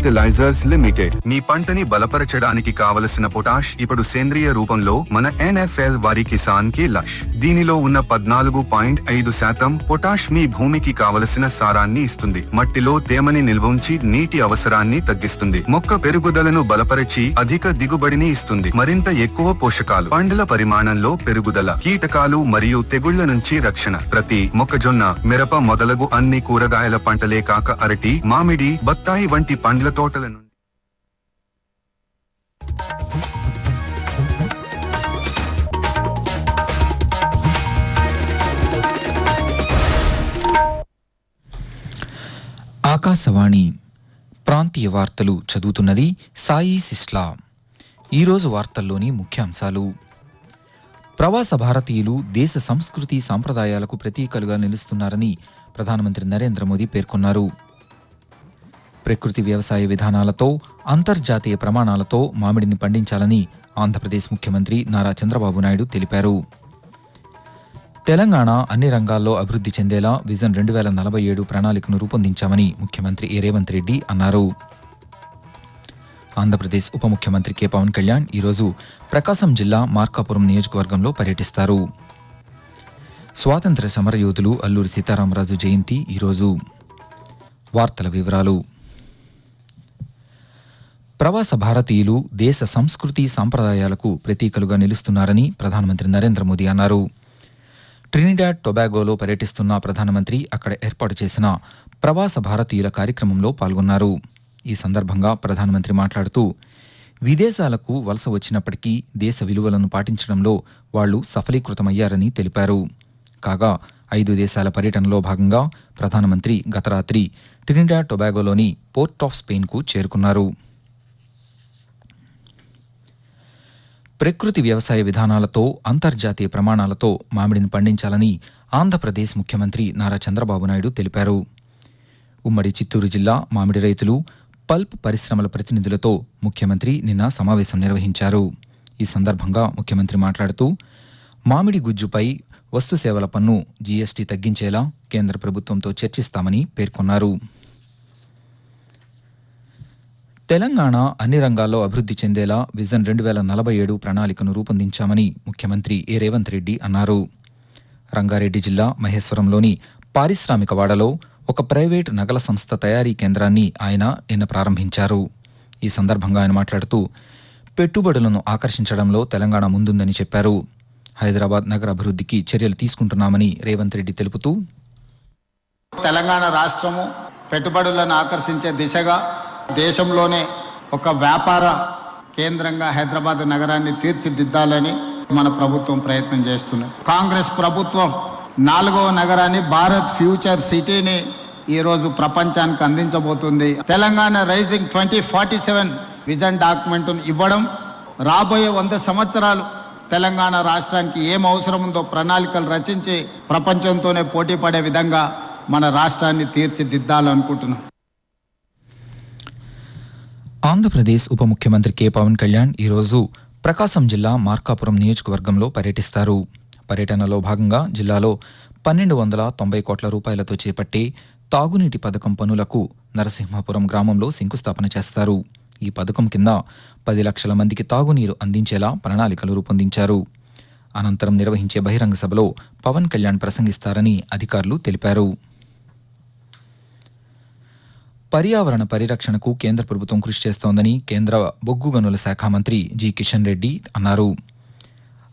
Fertilisers limited మీ పంటని బలపరచడానికి కావలసిన potash ఇప్పుడు సేంద్రియ రూపంలో మన ఎన్ఎఫ్ఎల్ వారి కిసాన్కి లష్. దీనిలో ఉన్న పద్నాలుగు పాయింట్ ఐదు శాతం పొటాష్ మీ భూమికి కావలసిన సారాన్ని ఇస్తుంది. మట్టిలో తేమని నిల్వుంచి నీటి అవసరాన్ని తగ్గిస్తుంది. మొక్క పెరుగుదలను బలపరిచి అధిక దిగుబడిని ఇస్తుంది. మరింత ఎక్కువ పోషకాలు పండ్ల పరిమాణంలో పెరుగుదల కీటకాలు మరియు తెగుళ్ళ నుంచి రక్షణ. ప్రతి మొక్కజొన్న మిరప మొదలగు అన్ని కూరగాయల పంటలే కాక అరటి మామిడి బత్తాయి వంటి పండ్ల తోటల నుండి. ఆకాశవాణి ప్రాంతీయ వార్తలు చదువుతున్నది సాయి సిస్లా. ఈరోజు వార్తల్లోని ముఖ్యాంశాలు. ప్రవాస భారతీయులు దేశ సంస్కృతి సాంప్రదాయాలకు ప్రతీకలుగా నిలుస్తున్నారని ప్రధానమంత్రి నరేంద్ర మోదీ పేర్కొన్నారు. ప్రకృతి వ్యవసాయ విధానాలతో అంతర్జాతీయ ప్రమాణాలతో మామిడిని పండించాలని ఆంధ్రప్రదేశ్ ముఖ్యమంత్రి నారా చంద్రబాబు నాయుడు తెలిపారు. తెలంగాణ అన్ని రంగాల్లో అభివృద్ధి చెందేలా విజన్ రెండు వేల నలభై ఏడు ప్రణాళికను రూపొందించామని ముఖ్యమంత్రి ఏ రేవంత్ రెడ్డి అన్నారు. ఆంధ్రప్రదేశ్ ఉప ముఖ్యమంత్రి కె పవన్ కళ్యాణ్ ఈరోజు ప్రకాశం జిల్లా మార్కాపురం నియోజకవర్గంలో పర్యటిస్తారు. స్వాతంత్ర సమరయోధులు అల్లూరి సీతారామరాజు జయంతి ఈరోజు. వార్తల వివరాలు ప్రవాస భారతీయులు దేశ సంస్కృతి సాంప్రదాయాలకు ప్రతీకలుగా నిలుస్తున్నారని ప్రధానమంత్రి నరేంద్ర మోదీ అన్నారు. ట్రినిడాడ్ టొబాగోలో పర్యటిస్తున్న ప్రధానమంత్రి అక్కడ ఏర్పాటు చేసిన ప్రవాస భారతీయుల కార్యక్రమంలో పాల్గొన్నారు. ఈ సందర్భంగా ప్రధానమంత్రి మాట్లాడుతూ విదేశాలకు వలస వచ్చినప్పటికీ దేశ విలువలను పాటించడంలో వాళ్ళు సఫలీకృతమయ్యారని తెలిపారు. కాగా ఐదు దేశాల పర్యటనలో భాగంగా ప్రధానమంత్రి గత రాత్రి ట్రినిడాడ్ టొబాగోలోని పోర్ట్ ఆఫ్ స్పెయిన్కు చేరుకున్నారు. ప్రకృతి వ్యవసాయ విధానాలతో అంతర్జాతీయ ప్రమాణాలతో మామిడిని పండించాలని ఆంధ్రప్రదేశ్ ముఖ్యమంత్రి నారా చంద్రబాబు నాయుడు తెలిపారు. ఉమ్మడి చిత్తూరు జిల్లా మామిడి రైతులు పల్ప్ పరిశ్రమల ప్రతినిధులతో ముఖ్యమంత్రి నిన్న సమావేశం నిర్వహించారు. ఈ సందర్భంగా ముఖ్యమంత్రి మాట్లాడుతూ మామిడి గుజ్జుపై వస్తుసేవల పన్ను జీఎస్టీ తగ్గించేలా కేంద్ర ప్రభుత్వంతో చర్చిస్తామని పేర్కొన్నారు. తెలంగాణ అన్ని రంగాల్లో అభివృద్ధి చెందేలా విజన్ రెండు వేల నలభై ఏడు ప్రణాళికను రూపొందించామని ముఖ్యమంత్రి ఏ. రేవంత్ రెడ్డి అన్నారు. రంగారెడ్డి జిల్లా మహేశ్వరంలోని పారిశ్రామిక వాడలో ఒక ప్రైవేట్ నగల సంస్థ తయారీ కేంద్రాన్ని ఆయన నిన్న ప్రారంభించారు. ఈ సందర్భంగా ఆయన మాట్లాడుతూ పెట్టుబడులను ఆకర్షించడంలో తెలంగాణ ముందుందని చెప్పారు. హైదరాబాద్ నగర అభివృద్ధికి చర్యలు తీసుకుంటున్నామని రేవంత్ రెడ్డి తెలుపుతూ తెలంగాణ రాష్ట్రము పెట్టుబడులను ఆకర్షించే దిశగా దేశంలోనే ఒక వ్యాపార కేంద్రంగా హైదరాబాద్ నగరాన్ని తీర్చిదిద్దాలని మన ప్రభుత్వం ప్రయత్నం చేస్తున్నది కాంగ్రెస్ ప్రభుత్వం నాలుగవ నగరాన్ని భారత్ ఫ్యూచర్ సిటీని ఈరోజు ప్రపంచానికి అందించబోతుంది. Telangana rising twenty forty seven vision డాక్యుమెంట్ను ఇవ్వడం రాబోయే వంద సంవత్సరాలు తెలంగాణ రాష్ట్రానికి ఏం అవసరం ఉందో ప్రణాళికలు రచించి ప్రపంచంతోనే పోటీ పడే విధంగా మన రాష్ట్రాన్ని తీర్చిదిద్దాలనుకుంటున్నాం. ఆంధ్రప్రదేశ్ ఉప ముఖ్యమంత్రి కె. పవన్ కళ్యాణ్ ఈరోజు ప్రకాశం జిల్లా మార్కాపురం నియోజకవర్గంలో పర్యటిస్తారు. పర్యటనలో భాగంగా జిల్లాలో పన్నెండు వందల తొంభై కోట్ల రూపాయలతో చేపట్టే తాగునీటి పథకం పనులకు నరసింహాపురం గ్రామంలో శంకుస్థాపన చేస్తారు. ఈ పథకం కింద పది లక్షల మందికి తాగునీరు అందించేలా ప్రణాళికలు రూపొందించారు. అనంతరం నిర్వహించే బహిరంగ సభలో పవన్ కళ్యాణ్ ప్రసంగిస్తారని అధికారులు తెలిపారు. పర్యావరణ పరిరక్షణకు కేంద్ర ప్రభుత్వం కృషి చేస్తోందని కేంద్ర బొగ్గు గనుల శాఖ మంత్రి జి కిషన్ రెడ్డి అన్నారు.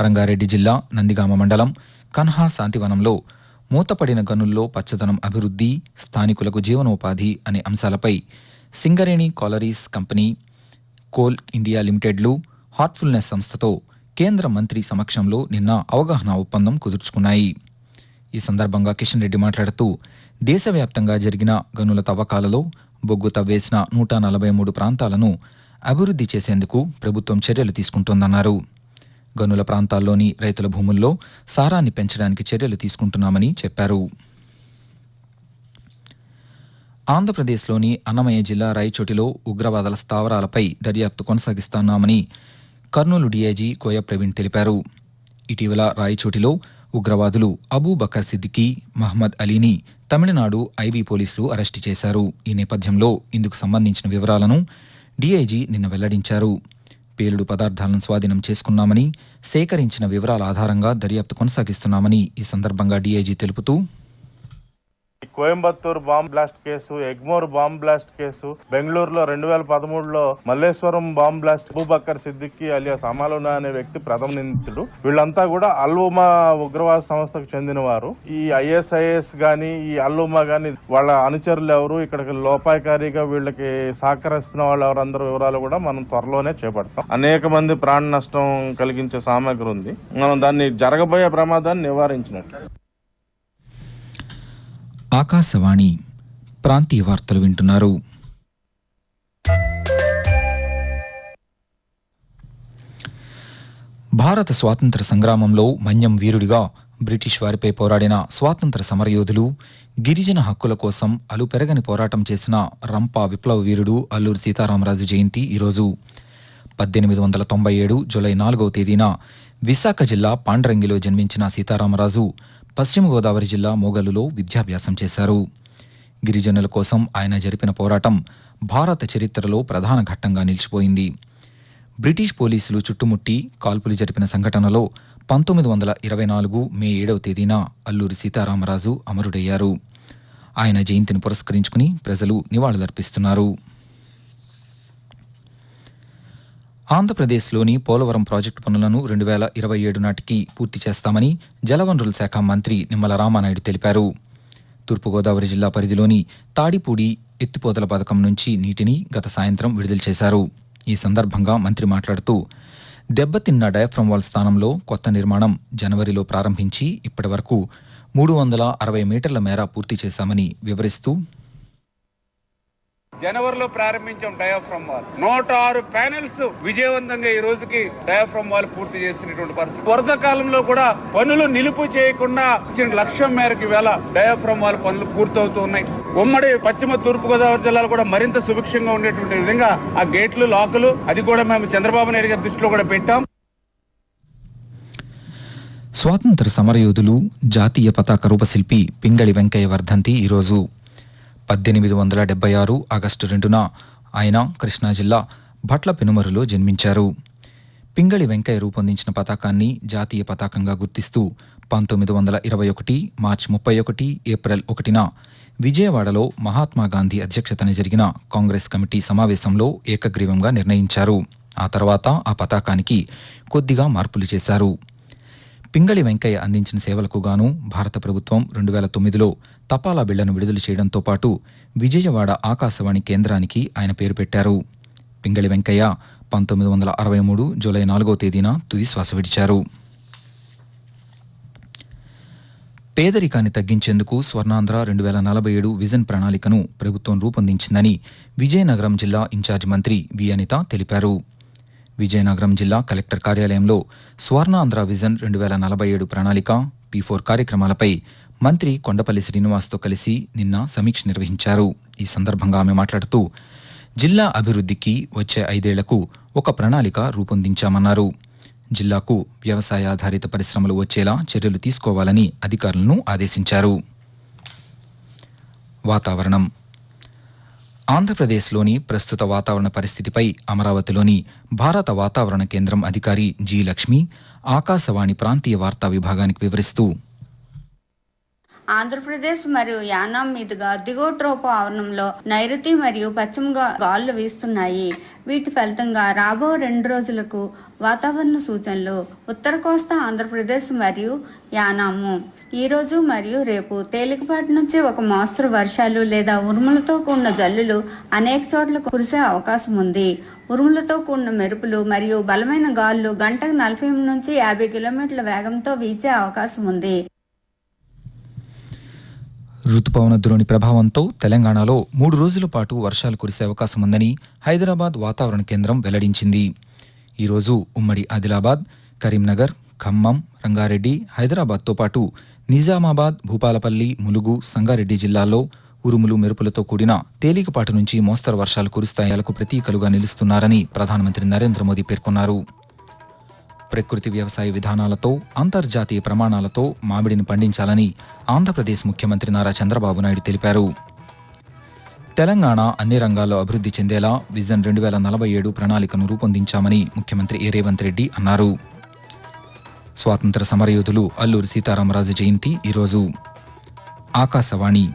రంగారెడ్డి జిల్లా నందిగామ మండలం కన్హా శాంతివనంలో మూతపడిన గనుల్లో పచ్చదనం అభివృద్ధి స్థానికులకు జీవనోపాధి అనే అంశాలపై Singareni collieries company coal India లిమిటెడ్లు Heartfulness సంస్థతో కేంద్ర మంత్రి సమక్షంలో నిన్న అవగాహన ఒప్పందం కుదుర్చుకున్నాయి. ఈ సందర్భంగా కిషన్ రెడ్డి మాట్లాడుతూ దేశవ్యాప్తంగా జరిగిన గనుల తవ్వకాలలో బొగ్గు తవ్వేసిన నూట నలభై మూడు ప్రాంతాలను అభివృద్ధి చేసేందుకు ప్రభుత్వం చర్యలు తీసుకుంటోందన్నారు. గనుల ప్రాంతాల్లోని రైతుల భూముల్లో సారాన్ని పెంచడానికి చర్యలు తీసుకుంటున్నామని చెప్పారు. ఆంధ్రప్రదేశ్లోని అన్నమయ్య జిల్లా రాయచోటిలో ఉగ్రవాదుల స్థావరాలపై దర్యాప్తు కొనసాగిస్తున్నామని కర్నూలు డీఐజీ కోయ ప్రవీణ్ తెలిపారు. ఇటీవల రాయచోటిలో ఉగ్రవాదులు అబూ బకర్ సిద్దికీ మహమ్మద్ అలీని తమిళనాడు ఐబీ పోలీసులు అరెస్టు చేశారు. ఈ నేపథ్యంలో ఇందుకు సంబంధించిన వివరాలను డీఐజీ నిన్న వెల్లడించారు. పేలుడు పదార్థాలను స్వాధీనం చేసుకున్నామని సేకరించిన వివరాల ఆధారంగా దర్యాప్తు కొనసాగిస్తున్నామని ఈ సందర్భంగా డీఐజీ తెలుపుతూ Coimbatore bomb blast case Egmore bomb blast case బెంగళూరులో రెండు వేల పదమూడులో Malleswaram bomb blast Abubakkar Siddiqui alias అమాలునా అనే వ్యక్తి ప్రథమ నిందితుడు. వీళ్ళంతా కూడా అల్వుమా ఉగ్రవాద సంస్థకు చెందిన వారు ఈ ఐఎస్ఐఎస్ గాని ఈ అల్వుమా గాని వాళ్ళ అనుచరులు ఎవరు? ఇక్కడికి లోపాయకారిగా వీళ్ళకి సహకరిస్తున్న వాళ్ళు ఎవరందరూ వివరాలు కూడా మనం త్వరలోనే చేపడతాం. అనేక మంది ప్రాణ నష్టం కలిగించే సామాగ్రి ఉంది. మనం దాన్ని జరగబోయే ప్రమాదాన్ని నివారించినట్లు ఆకాశవాణి ప్రాంతీయ వార్తలు వింటున్నారు. భారత స్వాతంత్ర సంగ్రామంలో మన్యం వీరుడిగా బ్రిటిష్ వారిపై పోరాడిన స్వాతంత్ర సమరయోధులు గిరిజన హక్కుల కోసం అలుపెరగని పోరాటం చేసిన రంపా విప్లవ వీరుడు అల్లూరి సీతారామరాజు జయంతి ఈరోజు. పద్దెనిమిది వందల తొంభై ఏడు జూలై నాలుగవ తేదీన విశాఖ జిల్లా పాండ్రంగిలో జన్మించిన సీతారామరాజు పశ్చిమ గోదావరి జిల్లా మోగలులో విద్యాభ్యాసం చేశారు. గిరిజనుల కోసం ఆయన జరిపిన పోరాటం భారత చరిత్రలో ప్రధాన ఘట్టంగా నిలిచిపోయింది. బ్రిటిష్ పోలీసులు చుట్టుముట్టి కాల్పులు జరిపిన సంఘటనలో పంతొమ్మిది వందల ఇరవై నాలుగు మే ఏడవ తేదీన అల్లూరి సీతారామరాజు అమరుడయ్యారు. ఆయన జయంతిని పురస్కరించుకుని ప్రజలు నివాళులర్పిస్తున్నారు. ఆంధ్రప్రదేశ్లోని పోలవరం ప్రాజెక్టు పనులను రెండు వేల ఇరవై ఏడు నాటికి పూర్తి చేస్తామని జలవనరుల శాఖ మంత్రి నిమ్మల రామానాయుడు తెలిపారు. తూర్పుగోదావరి జిల్లా పరిధిలోని తాడిపూడి ఎత్తిపోతల పథకం నుంచి నీటిని గత సాయంత్రం విడుదల చేశారు. ఈ సందర్భంగా మంత్రి మాట్లాడుతూ దెబ్బతిన్న డయాఫ్రమ్ వాల్ స్థానంలో కొత్త నిర్మాణం జనవరిలో ప్రారంభించి ఇప్పటి వరకు మూడు వందల అరవై మీటర్ల మేర పూర్తి చేశామని వివరిస్తూ జనవరిలో ప్రారంభించాం డయాఫ్రమ్ వాల్. నూట ఆరు ప్యానెల్స్ విజయవంతంగా ఈ రోజుకి డయాఫ్రమ్ వాల్ పూర్తి చేసినటువంటి పరిస్థితి. వరద కాలంలో కూడా పనులు నిలుపు చేయకుండా ఇచ్చిన లక్ష్యం మేరకు వేళ డయాఫ్రమ్ వాల్ పనులు పూర్తవుతూ ఉన్నాయి. ఉమ్మడి పశ్చిమ తూర్పు గోదావరి జిల్లాలో కూడా మరింత సుభిక్షంగా ఉండేటువంటి విధంగా ఆ గేట్లు లాకులు అది కూడా మేము చంద్రబాబు నాయుడు గారి దృష్టిలో కూడా పెట్టాం. స్వాతంత్ర సమరయోధులు జాతీయ పతాక రూపశిల్పి పింగళి వెంకయ్య వర్ధంతి ఈరోజు పద్దెనిమిది వందల డెబ్బై ఆరు ఆగస్టు రెండున ఆయన కృష్ణా జిల్లా భట్ల పెనుమరులో జన్మించారు. పింగళి వెంకయ్య రూపొందించిన పతాకాన్ని జాతీయ పతాకంగా గుర్తిస్తూ పంతొమ్మిది వందల ఇరవై ఒకటి మార్చి ముప్పై ఒకటి ఏప్రిల్ ఒకటిన విజయవాడలో మహాత్మా గాంధీ అధ్యక్షతన జరిగిన కాంగ్రెస్ కమిటీ సమావేశంలో ఏకగ్రీవంగా నిర్ణయించారు. ఆ తర్వాత ఆ పతాకానికి కొద్దిగా మార్పులు చేశారు. పింగళి వెంకయ్య అందించిన సేవలకు గాను భారత ప్రభుత్వం రెండు వేల తొమ్మిదిలో తపాలా బిళ్ళను విడుదల చేయడంతో పాటు విజయవాడ ఆకాశవాణి కేంద్రానికి ఆయన పేరు పెట్టారు. పింగళి వెంకయ్య పంతొమ్మిది వందల అరవై మూడు జూలై నాలుగో తేదీన తుది శ్వాస విడిచారు. పేదరికాన్ని తగ్గించేందుకు స్వర్ణాంధ్ర రెండు వేల నలభై ఏడు విజన్ ప్రణాళికను ప్రభుత్వం రూపొందించిందని విజయనగరం జిల్లా ఇన్ఛార్జ్ మంత్రి వి అనిత తెలిపారు. విజయనగరం జిల్లా కలెక్టర్ కార్యాలయంలో స్వర్ణాంధ్ర విజన్ రెండు వేల నలభై ఏడు ప్రణాళిక పీ ఫోర్ కార్యక్రమాలపై మంత్రి కొండపల్లి శ్రీనివాస్తో కలిసి నిన్న సమీక్ష నిర్వహించారు. ఈ సందర్భంగా ఆమె మాట్లాడుతూ జిల్లా అభివృద్ధికి వచ్చే ఐదేళ్ళకు ఒక ప్రణాళిక రూపొందించామన్నారు. జిల్లాకు వ్యవసాయ ఆధారిత పరిశ్రమలు వచ్చేలా చర్యలు తీసుకోవాలని అధికారులను ఆదేశించారు. వాతావరణం. ఆంధ్రప్రదేశ్లోని ప్రస్తుత వాతావరణ పరిస్థితిపై అమరావతిలోని భారత వాతావరణ కేంద్రం అధికారి జి లక్ష్మి ఆకాశవాణి ప్రాంతీయ వార్తా విభాగానికి వివరిస్తూ ఆంధ్రప్రదేశ్ మరియు యానాం మీదుగా దిగువ ట్రోపో ఆవరణంలో నైరుతి మరియు పశ్చిమ గా- గాలులు వీస్తున్నాయి. వీటి ఫలితంగా రాబో రెండు రోజులకు వాతావరణ సూచనలు ఉత్తర కోస్తా ఆంధ్రప్రదేశ్ మరియు యానాము. ఈ రోజు మరియు రేపు తేలికపాటి నుంచి ఒక మోస్తరు వర్షాలు లేదా ఉరుములతో కూడిన జల్లులు అనేక చోట్ల కురిసే అవకాశం ఉంది. ఉరుములతో కూడిన మెరుపులు మరియు బలమైన గాలులు గంటకు నలభై నుంచి యాభై కిలోమీటర్ల వేగంతో వీచే అవకాశం ఉంది. రుతుపవన ద్రోణి ప్రభావంతో తెలంగాణలో మూడు రోజుల పాటు వర్షాలు కురిసే అవకాశం ఉందని హైదరాబాద్ వాతావరణ కేంద్రం వెల్లడించింది. ఈరోజు ఉమ్మడి ఆదిలాబాద్ కరీంనగర్ ఖమ్మం రంగారెడ్డి హైదరాబాద్తో పాటు నిజామాబాద్ భూపాలపల్లి ములుగు సంగారెడ్డి జిల్లాల్లో ఉరుములు మెరుపులతో కూడిన తేలికపాటి నుంచి మోస్తరు వర్షాలు కురుస్తాయాలకు ప్రతీకలుగా నిలుస్తున్నారని ప్రధానమంత్రి నరేంద్ర మోదీ పేర్కొన్నారు. ప్రకృతి వ్యవసాయ విధానాలతో అంతర్జాతీయ ప్రమాణాలతో మామిడిని పండించాలని ఆంధ్రప్రదేశ్ ముఖ్యమంత్రి నారా చంద్రబాబు నాయుడు తెలిపారు. తెలంగాణ అన్ని రంగాల్లో అభివృద్ధి చెందేలా విజన్ రెండు వేల నలభై ఏడు ప్రణాళికను రూపొందించామని ముఖ్యమంత్రి ఏ రేవంత్ రెడ్డి అన్నారు. స్వాతంత్ర సమరయోధులు అల్లూరి సీతారామరాజు జయంతి ఈరోజు. ఆకాశవాణి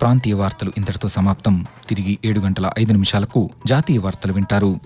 ప్రాంతీయ వార్తలు ఇంతటితో సమాప్తం. తిరిగి ఏడు గంటల ఐదు నిమిషాలకు జాతీయ వార్తలు వింటారు.